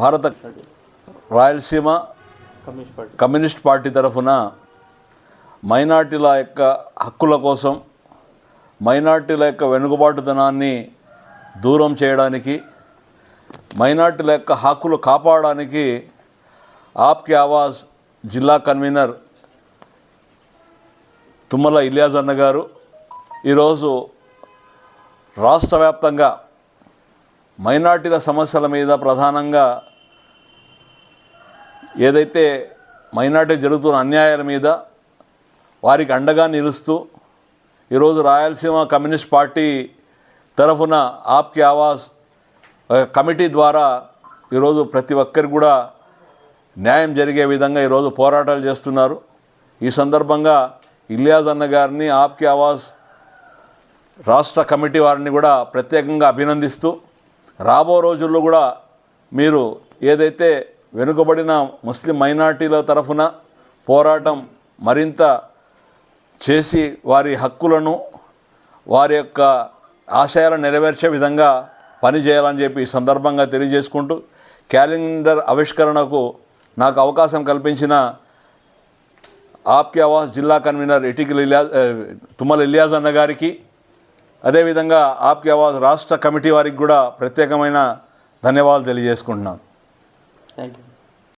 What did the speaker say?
భారత Rayalaseema communist party. తరఫున మైనార్టీల యొక్క హక్కుల కోసం మైనార్టీల యొక్క వెనుకబాటుతనాన్ని దూరం చేయడానికి మైనార్టీల యొక్క హక్కులు కాపాడడానికి ఆప్కి ఆవాజ్ జిల్లా కన్వీనర్ తుమ్మల ఇలియాజ్ అన్న గారు ఈరోజు రాష్ట్ర వ్యాప్తంగా మైనార్టీల సమస్యల మీద ప్రధానంగా ఏదైతే మైనార్టీ జరుగుతున్న అన్యాయాల మీద వారికి అండగా నిలుస్తూ ఈరోజు రాయలసీమ కమ్యూనిస్ట్ పార్టీ తరఫున ఆప్కి ఆవాస్ కమిటీ ద్వారా ఈరోజు ప్రతి ఒక్కరికి కూడా న్యాయం జరిగే విధంగా ఈరోజు పోరాటాలు చేస్తున్నారు. ఈ సందర్భంగా ఇలియాజ్ అన్న గారిని ఆప్కి ఆవాస్ రాష్ట్ర కమిటీ వారిని కూడా ప్రత్యేకంగా అభినందిస్తూ రాబో రోజుల్లో కూడా మీరు ఏదైతే వెనుకబడిన ముస్లిం మైనార్టీల తరఫున పోరాటం మరింత చేసి వారి హక్కులను వారి యొక్క ఆశయాలను నెరవేర్చే విధంగా పనిచేయాలని చెప్పి ఈ సందర్భంగా తెలియజేసుకుంటూ క్యాలెండర్ ఆవిష్కరణకు నాకు అవకాశం కల్పించిన ఆప్కి ఆవాస్ జిల్లా కన్వీనర్ ఇటికల్ ఇలియాజ్ తుమ్మల ఇలియాజ్ అన్న గారికి అదేవిధంగా ఆప్కి ఆవాస్ రాష్ట్ర కమిటీ వారికి కూడా ప్రత్యేకమైన ధన్యవాదాలు తెలియజేసుకుంటున్నాను. Thank you.